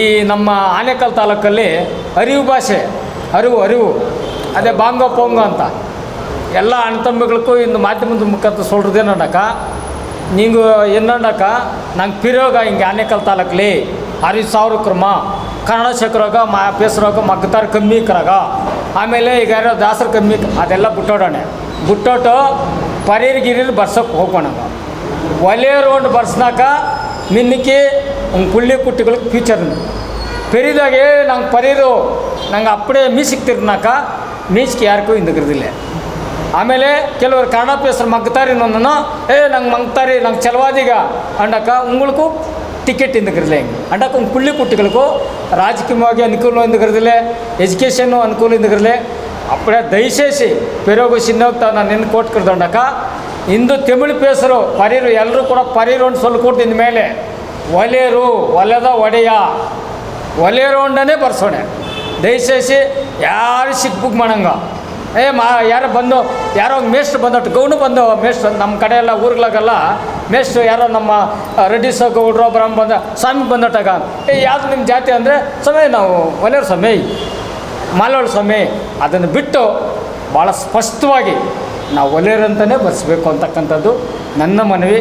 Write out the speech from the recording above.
ಈ ನಮ್ಮ ಆನೇಕಲ್ ತಾಲೂಕಲ್ಲಿ ಅರಿವು ಭಾಷೆ, ಅರಿವು ಅರಿವು, ಅದೇ ಬಾಂಗೋ ಪೊಂಗೋ ಅಂತ. ಎಲ್ಲ ಅಣ್ತಂಬಿಗಳಿಗೂ ಇಂದು ಮಾಧ್ಯಮದ ಮುಖಾಂತರ ಸೊಲ್ರದೇನಕ ನೀವು ಏನಕ ನಂಗೆ ಪಿರೋಗ ಹಿಂಗೆ ಆನೇಕಲ್ ತಾಲೂಕಲ್ಲಿ ಅರಿವು ಸಾವಿರ ಕ್ರಮ. ಕನ್ನಡ ಶೇಖರಾಗ, ಮಾ ಬೇಸರಾಗ ಮಗ್ತಾರ ಕಮ್ಮಿ ಕರಾಗ. ಆಮೇಲೆ ಈಗ ಯಾರೋ ದಾಸರು ಕಮ್ಮಿ ಅದೆಲ್ಲ ಬಿಟ್ಟೋಡೋಣ. ಬಿಟ್ಟೋಟು ಪರಿಯರ್ಗಿರಿಲಿ ಬರ್ಸೋಕೆ ಹೋಗೋಣ ಒಲೆ ರೋಡ್ ಬರ್ಸ್ನಾಕ ನಿನ್ನಕ್ಕೆ உன் ಕುಳ್ಳಿ குட்டிகளுக்கு ஃப்யூச்சர்னு பெரிதாகவே நாங்கள் ನಂಗೆ நாங்கள் அப்படியே ಮ್ಯೂಸಿಕ್ ತಿರ್ನಾಕ ಮೀಸಿಗೆ ಯಾರಿಗೂ ಹಿಂದಕ್ಕಿರೋದಿಲ್ಲ ಆಮೇಲೆ ಕೆಲವರು ಕನ್ನಡ ಪೇಸರು ಮಗ್ತಾರೆ ನನ್ನನ್ನು ಏ, ನಂಗೆ ಮಂಗ್ತಾರಿ, ನಂಗೆ ಚಲವಾದಿಗ ಅಂಡಕ್ಕ ಉಂಗಳಕ್ಕೂ ಟಿಕೆಟ್ ಹಿಂದಕ್ಕಿರಲಿಲ್ಲ ಹೆಂಗೆ. ಅಂಡಾಕ ಒಂದು ಕುಳ್ಳಿ ಕುಟ್ಟಿಗಳಿಗೂ ರಾಜಕೀಯವಾಗಿ ಅನುಕೂಲ ಹಿಂದಕ್ಕಿರದಿಲ್ಲ ಎಜುಕೇಷನ್ನು ಅನುಕೂಲ ಹಿಂದಕ್ಕಿರಲಿ ಅಪ್ಪಡೇ ದಯಸೇಸಿ ಪೆರೋಗು ಸಿನ್ನೋಗ್ತಾ ನಾನು ನಿನ್ನ ಕೋಟ್ಕಿರ್ದಂಡಾಕ ಇಂದು ತಮಿಳು ಪೇಸರು, ಪರೀರು ಎಲ್ಲರೂ ಕೂಡ ಪರೀರು ಅಂತ ಕೊಡ್ತಿದ್ದ ಮೇಲೆ. ಒಲೆರು ಒಲೆದ ಒಡೆಯ. ಒಲೆರು ಅಂಡನೇ ಬರ್ಸೋಣೆ. ದಯచేసి ಯಾರು ಸಿಕ್ಬುಕ್ ಮಾಡಂಗ. ಏ ಮಾ, ಯಾರೋ ಬಂದು, ಯಾರೋ ಮೇಷ್ಟ್ರು ಬಂದಟ್ ಗೌನು ಬಂದು, ಮೇಷ್ಟ್ರು ನಮ್ಮ ಕಡೆ ಎಲ್ಲ ಊರುಗಳಿಗೆಲ್ಲ ಮೇಷ್ಟ್ರು ಯಾರೋ ನಮ್ಮ ರೆಡ್ಡಿ ರೆಡ್ಡಿಸ ಗೌಡ್ರು ಬ್ರಹ್ಮ ಬಂದ, ಸ್ವಾಮಿ ಬಂದಟ್ಟಾಗ, ಏ, ಯಾವ್ದು ನಿಮ್ಮ ಜಾತಿ ಅಂದರೆ ಸಮಯ ನಾವು ಒಲೆಯವ್ರ ಸಮಯ ಮಾಲೋಳ ಸ್ವಾಮಿ, ಅದನ್ನು ಬಿಟ್ಟು ಭಾಳ ಸ್ಪಷ್ಟವಾಗಿ ನಾವು ಒಲೆಯರಂತಲೇ ಬರೆಸ್ಬೇಕು ಅಂತಕ್ಕಂಥದ್ದು ನನ್ನ ಮನವಿ.